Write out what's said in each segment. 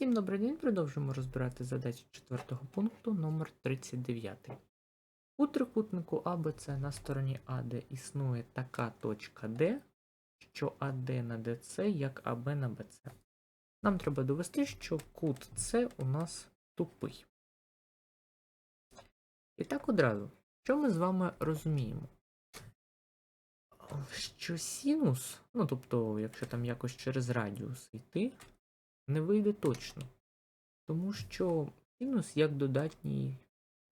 Всім добрий день, продовжуємо розбирати задачі четвертого пункту номер 39. У трикутнику АБЦ на стороні АД існує така точка Д, що АД на ДЦ як АБ на БЦ. Нам треба довести, що кут С у нас тупий. І так одразу, що ми з вами розуміємо? Що синус, ну тобто, якщо там якось через радіус йти, не вийде точно. Тому що синус як додатній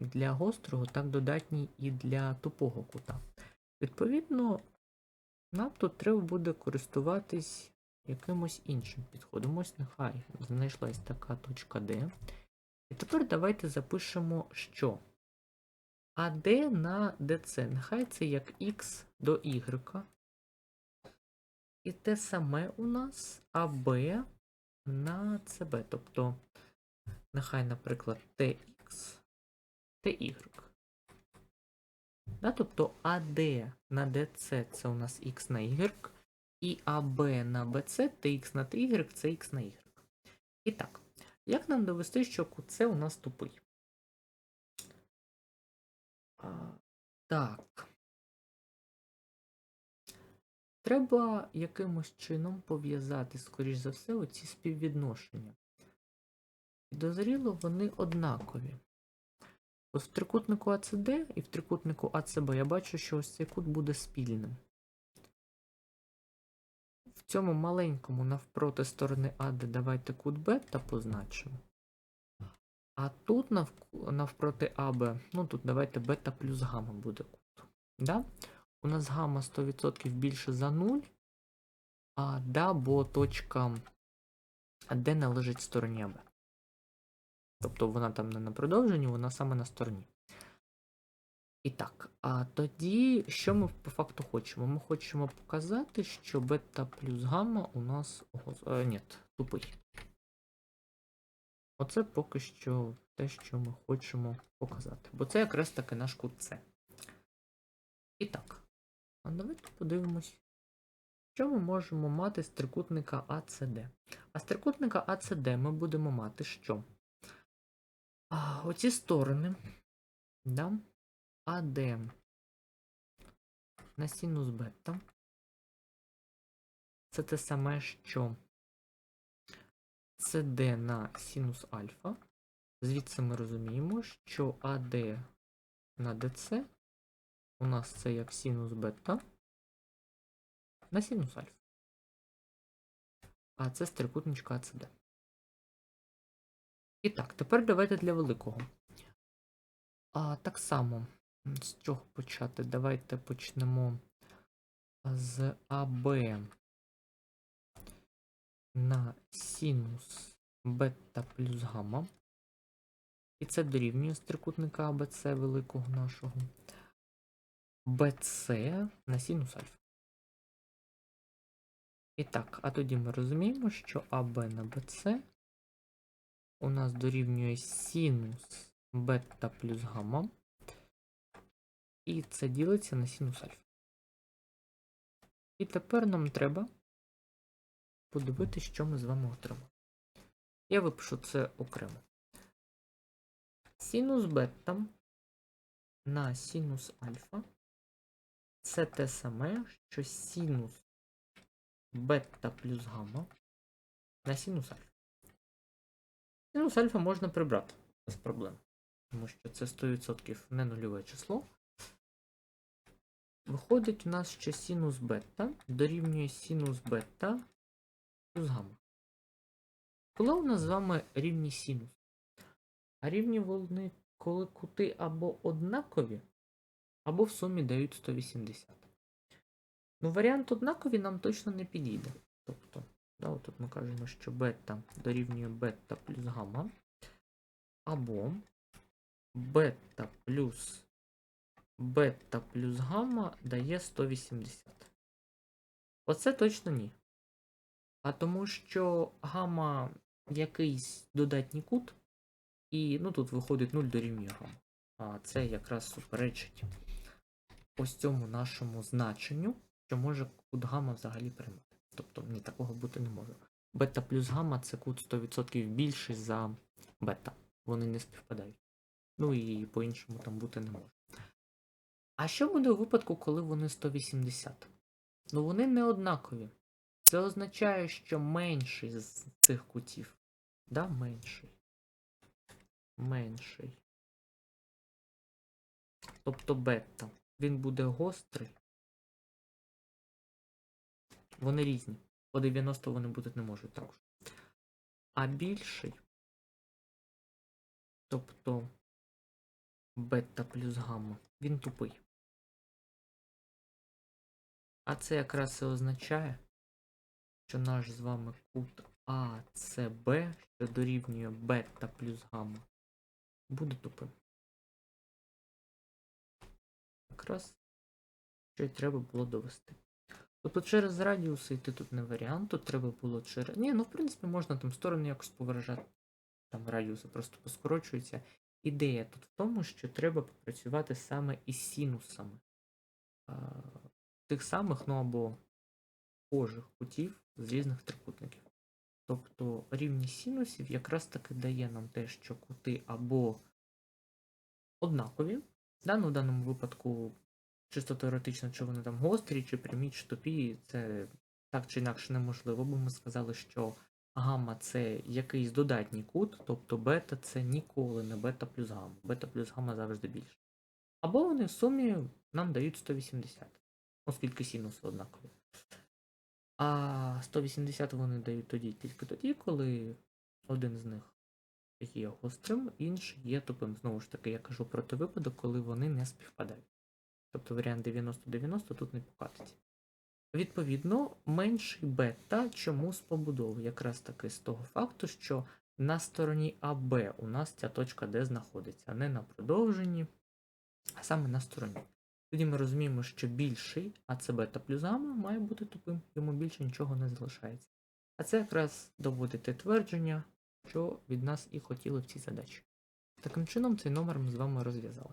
для гострого, так додатній і для тупого кута. Відповідно, нам тут треба буде користуватись якимось іншим підходом. Ось нехай знайшлась така точка D. І тепер давайте запишемо, що АД на DC. Нехай це як X до Y. І те саме у нас АБ на CB. Тобто, нехай, наприклад, TX, TY. Да, тобто AD на DC це у нас X на Y, і AB на BC, TX на TY це X на Y. І так, як нам довести, що QC у нас тупий? А, так. Треба якимось чином пов'язати, скоріш за все, оці співвідношення. Підозріло, вони однакові. Ось в трикутнику АЦД і в трикутнику АЦБ я бачу, що ось цей кут буде спільним. В цьому маленькому навпроти сторони АД давайте кут бета позначимо. А тут навпроти АБ, ну тут давайте бета плюс гамма буде кут. Да? У нас гамма 100% більше за 0, а да, бо точка D належить стороні АБ. Тобто вона там не на продовженні, вона саме на стороні. І так, а тоді, що ми по факту хочемо? Ми хочемо показати, що бета плюс гамма у нас. Е, ні, тупий. Оце поки що те, що ми хочемо показати. Бо це якраз таки наш кут С. І так, а давайте подивимось, що ми можемо мати з трикутника АЦД. А з трикутника АЦД ми будемо мати що? А, Оці сторони, да? АД на синус бета. Це те саме, що СД на синус альфа. Звідси ми розуміємо, що АД на ДЦ у нас це як синус бета на синус альфа. А це з трикутничка АЦД. І так, тепер давайте для великого. А так само, з чого почати? Давайте почнемо з АБ на синус бета плюс гамма. І це дорівнює з трикутника АБЦ великого нашого. БЦ на синус альфа. І так, а тоді ми розуміємо, що АБ на БЦ у нас дорівнює синус бета плюс гамма. І це ділиться на синус альфа. І тепер нам треба подивитися, що ми з вами отримали. Я випишу це окремо. Синус бета на синус альфа. Це те саме, що синус бета плюс гамма на синус альфа. Синус альфа можна прибрати без проблем. Тому що це 100% не нульове число. Виходить, у нас ще синус бета дорівнює синус бета плюс гамма. Коли у нас з вами рівні синус? А рівні вони, коли кути або однакові, або в сумі дають 180. Ну, варіант однакові нам точно не підійде. Тобто, да, тут ми кажемо, що бета дорівнює бета плюс гамма. Або бета плюс бета плюс гамма дає 180. Оце точно ні. А тому що гамма якийсь додатній кут, і ну, тут виходить 0 дорівнює гамма. Це якраз суперечить ось цьому нашому значенню, що може кут гамма взагалі приймати. Тобто ні, такого бути не може. бета плюс гамма це кут 100% більший за бета. Вони не співпадають. Ну і по-іншому там бути не може. А що буде у випадку, коли вони 180? Ну вони не однакові. Це означає, що менший з цих кутів. Да, менший. Менший. Тобто бета. Він буде гострий. Вони різні. По 90 вони бути не можуть також. А більший. Тобто бета плюс гамма. Він тупий. А це якраз і означає, що наш з вами кут АЦБ, що дорівнює бета плюс гамма, буде тупим. Якраз що й треба було довести. Тобто через радіуси йти тут не варіант, тут треба було через. Ні, ну в принципі можна там сторони якось повиражати. Там радіуси просто поскорочуються. Ідея тут в тому, що треба попрацювати саме із синусами. Тих самих, ну або схожих кутів з різних трикутників. Тобто рівність синусів якраз таки дає нам те, що кути або однакові. Да, ну, в даному випадку, чисто теоретично, чи вони там гострі, чи прямі, чи тупі, це так чи інакше неможливо, бо ми сказали, що гамма це якийсь додатній кут, тобто бета це ніколи не бета плюс гамма. Бета плюс гамма завжди більше. Або вони в сумі нам дають 180, оскільки синуси однакові. А 180 вони дають тоді тільки тоді, коли один з них є гострим, інший є тупим. Знову ж таки, я кажу про той випадок, коли вони не співпадають. Тобто варіант 90-90 тут не покатиться. Відповідно, менший бета чому з побудови? Якраз таки з того факту, що на стороні АБ у нас ця точка Д знаходиться, не на продовженні, а саме на стороні. Тоді ми розуміємо, що більший, а це бета плюс гамма, має бути тупим, йому більше нічого не залишається. А це якраз доводить те твердження, що від нас і хотіли в цій задачі. Таким чином, цей номер ми з вами розв'язали.